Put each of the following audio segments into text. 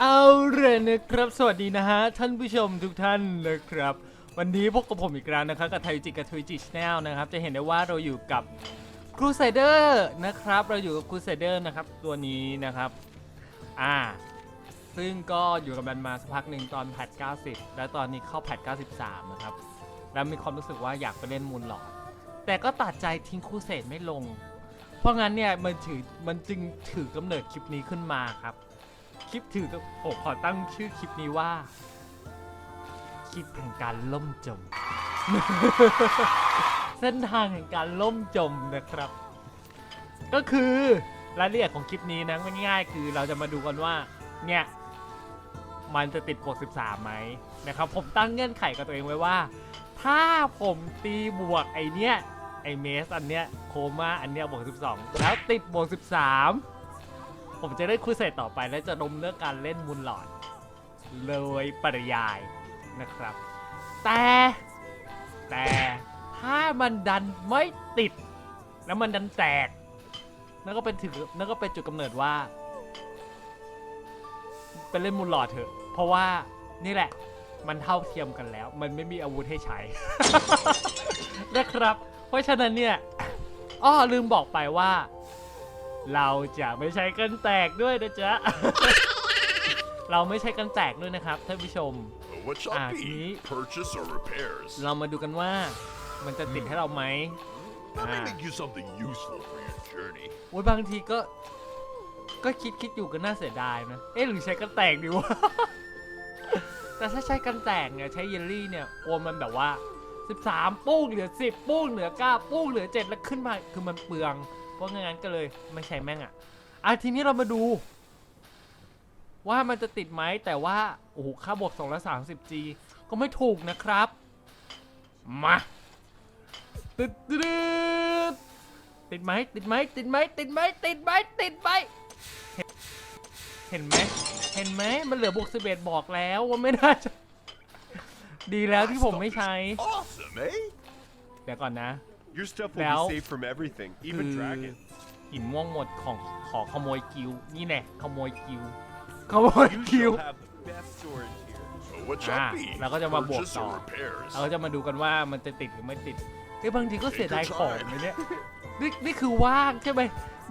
เอาเลยนะครับ สวัสดีนะฮะ ท่านผู้ชมทุกท่านนะครับ วันนี้พบกับผมอีกแล้วนะครับกับไทยจิกับทวิจิชแนลนะครับ จะเห็นได้ว่าเราอยู่กับครูไซเดอร์นะครับ เราอยู่กับครูไซเดอร์นะครับ ตัวนี้นะครับ อ่า ซึ่งก็อยู่กับมันมาสักพักหนึ่งตอนแพท90 แล้วตอนนี้เข้าแพท93 นะครับ แล้วมีความรู้สึกว่าอยากไปเล่นมูลหลอด แต่ก็ตัดใจทิ้งครูเสดไม่ลง เพราะงั้นเนี่ยมันถือมันจึงถือกำเนิดคลิปนี้ขึ้นมาครับ คลิปถือกับผมขอตั้งชื่อคลิปนี้ว่า คลิปแห่งการล่มจม เส้นทางแห่งการล่มจมนะครับ ก็คือรายละเอียดของคลิปนี้นะง่ายๆ คือเราจะมาดูกันว่า เนี่ย มันจะติดบวก13ไหมนะครับ ผมตั้งเงื่อนไขกับตัวเองไว้ว่า ถ้าผมตีบวกไอเนี้ยไอเมสอันเนี้ยโคม่าอันเนี้ยบวก12 แล้วติดบวก13 ผมจะได้คุยเสร็จต่อไปและจะดมเรื่องการเล่นมูลหลอดเลยปริยายนะครับ แต่แต่ถ้ามันดันไม่ติด แล้วมันดันแตกนั่นก็เป็นถือนั่นก็เป็นจุดกำเนิดว่า เป็นเล่นมูลหลอดเถอะ เพราะว่านี่แหละ มันเท่าเทียมกันแล้ว มันไม่มีอาวุธให้ใช้ นะครับ เพราะฉะนั้นเนี่ยอ้อลืมบอกไปว่า เราจะไม่ใช้กันแตกด้วยนะจ๊ะ เราไม่ใช้กันแตกด้วยนะครับท่านผู้ชม What shall Ah, be? see? Purchase or repairs? เรามาดูกันว่ามันจะติดให้เราไหม Let me Ah. make you something useful for your journey. โอ้ยบางทีก็ ก็คิดคิดอยู่ก็น่าเสียดายนะ เอ๊ะหรือใช้กันแตกดีวะ แต่ถ้าใช้กันแตกเนี่ยใช้เยลลี่เนี่ยโอนมันแบบว่า 13 ปุ้งเหลือ 10 ปุ้งเหลือ 9 ปุ้งเหลือ 7 แล้วขึ้นมา คือมันเปลือง เพราะงั้นก็เลยไม่ใช้แม่งอะอะทีนี้เรามาดู ว่ามันจะติดไหมแต่ว่าโอ้โหค่าบวก230 G ก็ไม่ถูกนะครับ มาติดติดติดไหมติดไหมติดไหมติดไหมติดไหมติดไหมเห็นไหมเห็นไหมมันเหลือบวก11บอกแล้วว่าไม่น่าจะ ดีแล้วที่ผมไม่ใช้ เดี๋ยวก่อนนะ Your stuff will Now- be safe from everything, คื even อ dragon. หินม่วงหมดของขอขโมยกิวนี่แน่ขโมยกิว ขโมย You กิว shall have the best storage here. So what Ah, shall be? là có cho mà buộc Purchase or tỏ. repairs? เราจะมาดูกันว่ามันจะติดหรือไม่ติดเอ้ยบางทีก็เสียดายของนะเนี่ยนี่นี่คือว่างใช่ไหม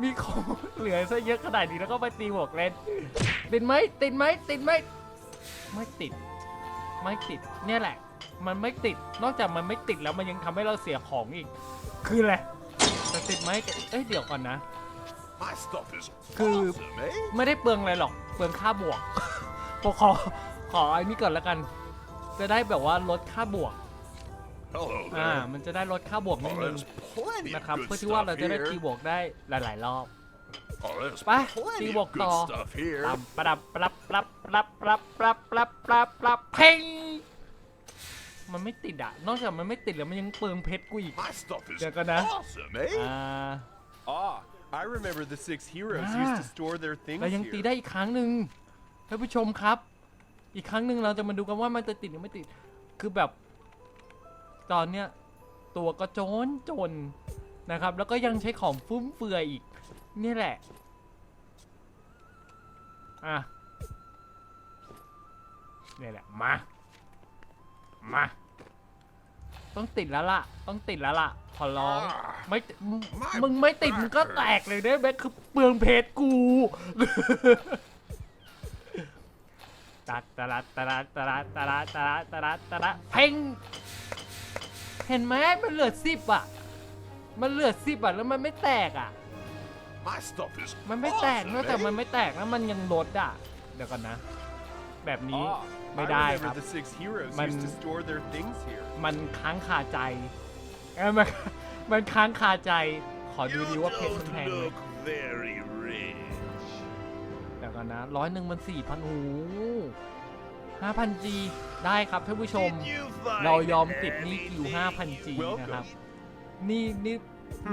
มีของ เหลือซะเยอะขนาดนี้แล้วก็ไปตีบวกเล่นติดไหมติดไหมติดไหมไม่ติด ไม่ติดเนี่ยแหละ มันไม่ติด นอกจากมันไม่ติดแล้วมันยังทำให้เราเสียของอีก คืออะไรแต่ติดไหมเอ้ยเดี๋ยวก่อนนะ My stuff is Cứ- awesome, eh? ไม่ได้เปลืองอะไรหรอก เปลืองค่าบวก ผมขอขอไอ้นี่ก่อนแล้วกัน จะได้แบบว่าลดค่าบวก Hello อ่า there. มันจะได้ลดค่าบวกนิ Oh, ดนึง there's plenty นะ of ครับ good เพื่อที่ว่า stuff เราจะได้ here. ตีบวกได้หลาย ๆ รอบ Oh, there's ไป plenty ตี of บวก good ต่อ stuff here. ปรับปรับปรับปรับปรับปรับปรับปรับปรับปรับเพ่ง มันไม่ติดอะนอกจากมันไม่ติดแล้วมันยังเปลืองเพชรกูอีก My stuff is Được rồi nè. awesome, eh? อ่า Ah, I remember the six heroes Ah. used to store their things เรายังตี here. ได้อีกครั้งหนึ่งท่านผู้ชมครับ อีกครั้งหนึ่งเราจะมาดูกันว่ามันจะติดหรือไม่ติด คือแบบ ตอนเนี้ยตัวก็จนจนนะครับ แล้วก็ยังใช้ของฟุ่มเฟือยอีก นี่แหละ อะนี่แหละ มา มา ต้องติดแล้วล่ะ ต้องติดแล้วล่ะ ขอร้อง ไม่ติมึงมึงไม่ติดมึงก็แตกเลยได้ไหมคือเปลืองเพชรกูตัดตะลัดตะลัดตะลัดตะลัดตะลัดตะลัดตะลัดเพ่งเห็นไหมมันเหลือสิบอะ มันเหลือสิบอะแล้วมันไม่แตกอะ My stuff is มันไม่แตก awesome, นอกจาก eh? มันไม่แตกแล้วมันยังลดอะ เดี๋ยวก่อนนะ แบบนี้ Ah, ไม่ I ได้ค remember รับ the six heroes Man- used to store their things here. มันค้างคาใจเอ้ยมันมันค้างคาใจ ขอดู You ดีว่าเพชรมัน don't แพงไหม look very rich. เดี๋ยวก่อนนะร้อยหนึ่งมันสี่พันโอ้ห้าพันจีได้ครับท่านผู้ชม Did you find เรายอมติดหนี่คิว anything? ห้าพันจี Welcome. นะครับ นี่นี่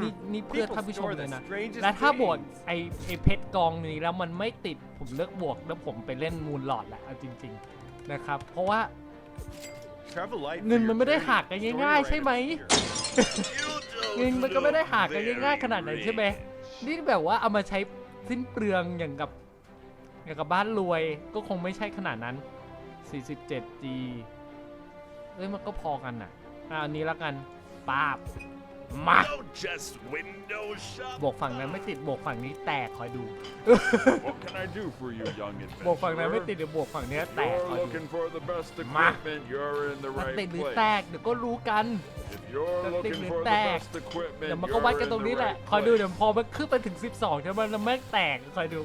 นี่นี่เพื่อ People ท่านผู้ชม store เลย the นะ strangest และถ้าบวก things. ไอไอเพชรกองนี้แล้วมันไม่ติดผมเลิกบวกแล้วผมไปเล่นมูลหลอดแหละเอาจริง ๆ นะครับ เพราะว่า Travel light for เงิน your มันไม่ได้ journey. หักกัน Store ง่าย your ๆใช่ไหม items here. You เงิน don't มันก็ไม่ได้ look หากันง่าย very ๆขนาดนั้นใช่ไหม rich. นี่แบบว่าเอามาใช้สิ้นเปลืองอย่างกับอย่างกับบ้านรวยก็คงไม่ใช่ขนาดนั้น 47G เอ้ยมันก็พอกันน่ะอะอันนี้แล้วกันป้าบ มา Don't just window shop. บวกฝั่งนั้นไม่ติดบวกฝั่งนี้แตกคอยดู What can I do for you, young บวกฝั่งนั้นไม่ adventurer? ติดเดี๋ยวบวกฝั่งเนี้ยแตก You're คอยดู looking for the best Ma. equipment. You're in the มัน right ติดหรือ place. แตกเดี๋ยวก็รู้กัน If you're Nó looking tiết for the tạc. best equipment, เดี๋ยวมันก็วัด you're กัน in ตรง the นี้แหละ right คอยดู place. เดี๋ยวพอมันขึ้นไปถึง 12ใช่ไหมแล้วแม่งแตกคอยดู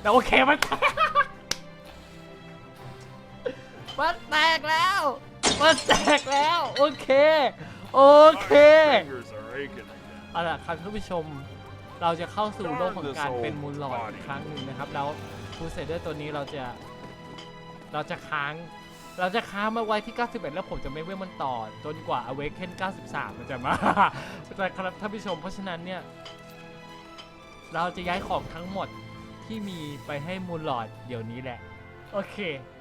แต่โอเคมันแตก มันแตกแล้ว มันแตกแล้ว โอเค โอเค fingers are aching เอาล่ะครับท่านผู้ชม เราจะเข้าสู่โลกของการเป็นมูลหลอดอีกครั้งหนึ่งนะครับ แล้วฟูเซเดอร์ตัวนี้เราจะ เราจะค้าง เราจะค้างมาไว้ที่ 91 แล้วผมจะไม่เว้นมันต่อ จนกว่า Awaken 93 มันจะมานะครับท่านผู้ชม เพราะฉะนั้นเนี่ย เราจะย้ายของทั้งหมดที่มีไปให้มูลหลอดเดี๋ยวนี้แหละ โอเค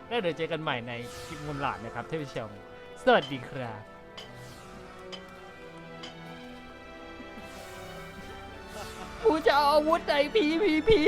แล้วเดี๋ยวเจอกันใหม่ในคลิปมูลหลอดนะครับท่านผู้ชม สวัสดีครับกูจะเอาอาวุธในพีพีพี